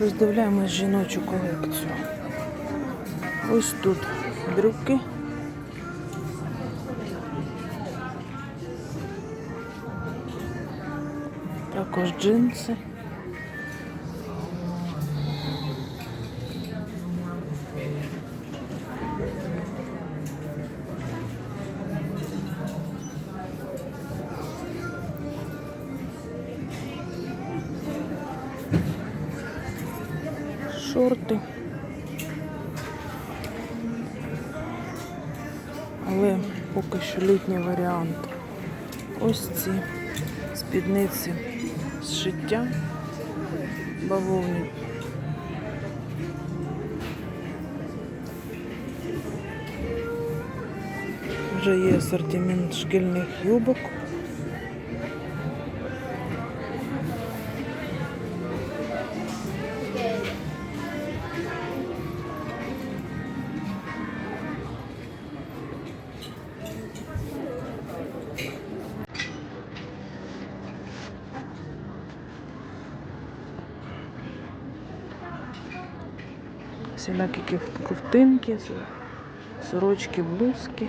Роздивляємось жіночу колекцію. Ось тут брюки. Також джинси. Шорти. Але поки що літній варіант. Ось ці спідниці з шиття бавовні. Вже є асортимент шкільних юбок. Всілякі ків- ковтинки, сорочки, блузки.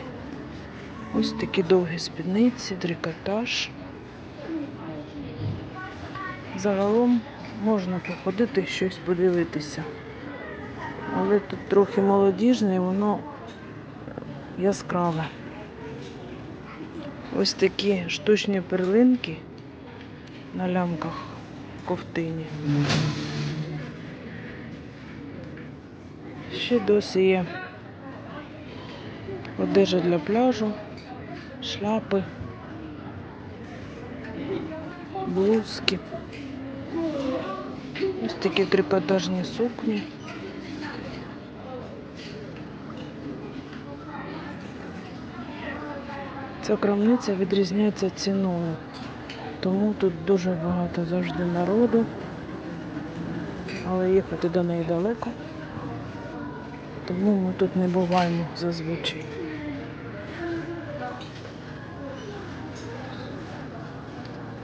Ось такі довгі спідниці, трикотаж. Загалом можна походити, щось подивитися. Але тут трохи молодіжне, воно яскраве. Ось такі штучні перлинки на лямках ковтині. Ще досі є одежа для пляжу, шляпи, блузки. Ось такі трикотажні сукні. Ця крамниця відрізняється ціною, тому тут дуже багато завжди народу, але їхати до неї далеко. Тому ми тут не буваємо зазвичай.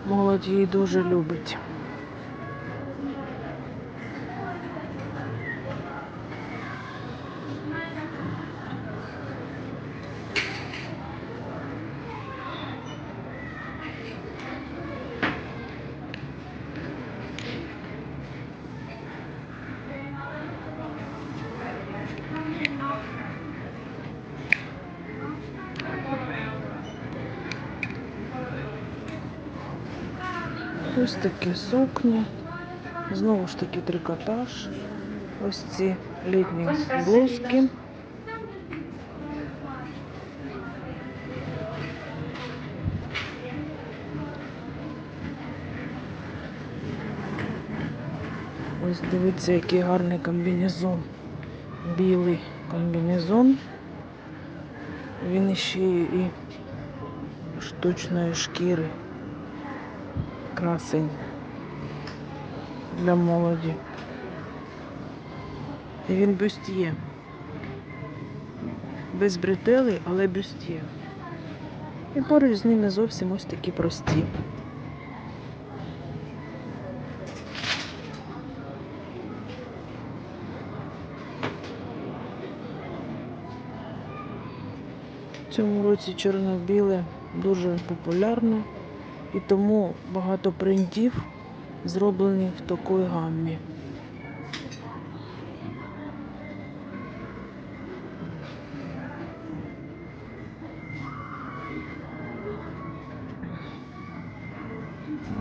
Молодь її дуже любить. Ось такі сукні. Знову ж таки трикотаж. Ось ці літні блузки. Ось дивіться, який гарний комбінезон. Білий комбінезон. Він ще і штучної шкіри. Красень для молоді. І він бюстє. Без бретелей, але бюстє. І поруч з ними зовсім ось такі прості. В цьому році чорно-біле дуже популярно і тому багато принтів зроблені в такій гаммі.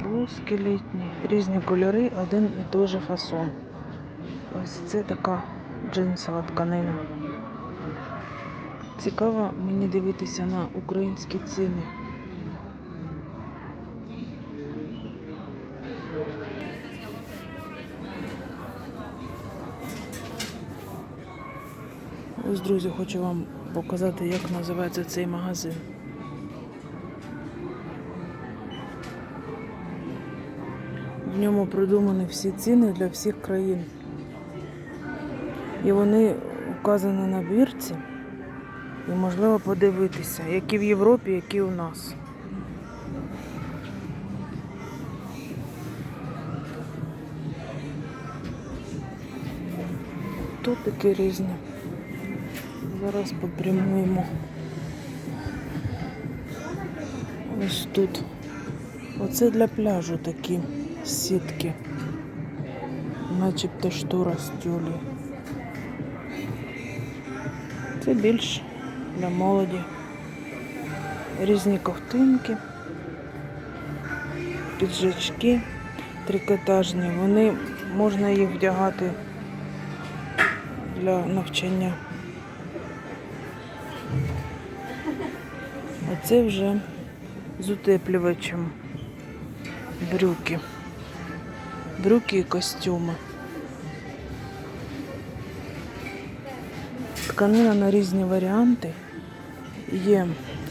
Блузки літні, різні кольори, один і той же фасон. Ось це така джинсова тканина. Цікаво мені дивитися на українські ціни. Ось, друзі, хочу вам показати, як називається цей магазин. В ньому придумані всі ціни для всіх країн. І вони вказані на бірці. І можливо подивитися, які в Європі, які у нас. топіки різні. Зараз попрямуємо. Ось тут. Оце для пляжу такі сітки. Начебто штора з тюлі. Це більш для молоді. Різні ковтинки, піджачки трикотажні. Вони можна їх вдягати для навчання. А це вже з утеплювачем брюки. Брюки і костюми. Тканина на різні варіанти. Є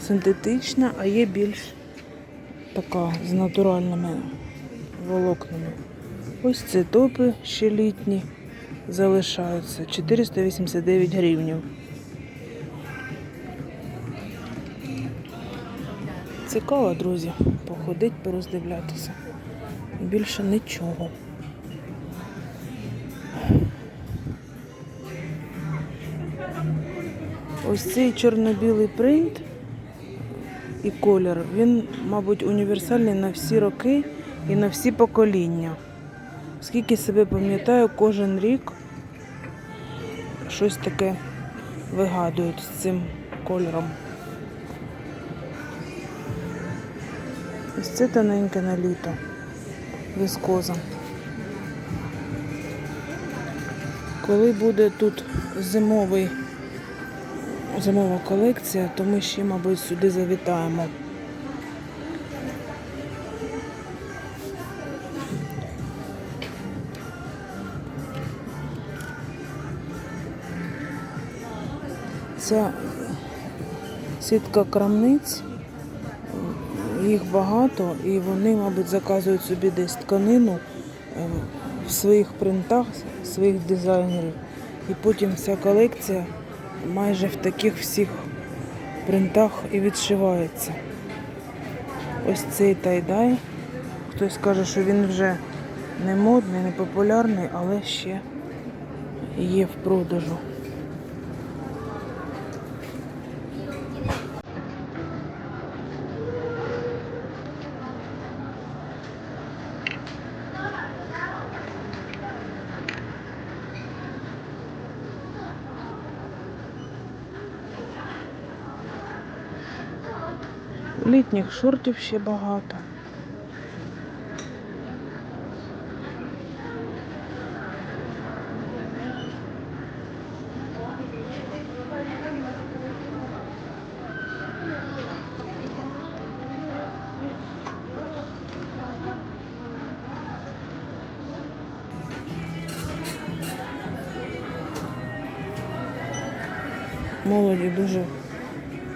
синтетична, а є більш така з натуральними волокнами. Ось це топи ще літні залишаються. 489 гривнів. Цікаво, друзі, походить, пороздивлятися. Більше нічого. Ось цей чорно-білий принт і колір, він, мабуть, універсальний на всі роки і на всі покоління. Скільки себе пам'ятаю, кожен рік щось таке вигадують з цим кольором. Ось це тоненьке на літо. Віскоза. Коли буде тут зимовий, зимова колекція, то ми ще, мабуть, сюди завітаємо. Ця сітка крамниць, їх багато, і вони, мабуть, заказують собі десь тканину е, в своїх принтах, своїх дизайнерів. І потім вся колекція майже в таких всіх принтах і відшивається. Ось цей тайдай. Хтось каже, що він вже не модний, не популярний, але ще є в продажу. Літніх шортів ще багато. Молоді дуже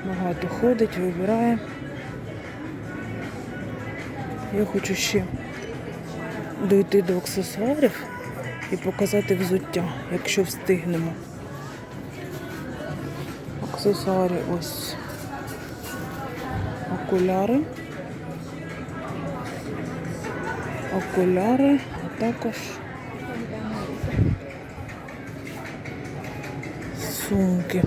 багато ходить, вибирає. Я хочу ще дойти до аксесуарів і показати взуття, якщо встигнемо. Аксесуари ось окуляри. Окуляри, а також сумки.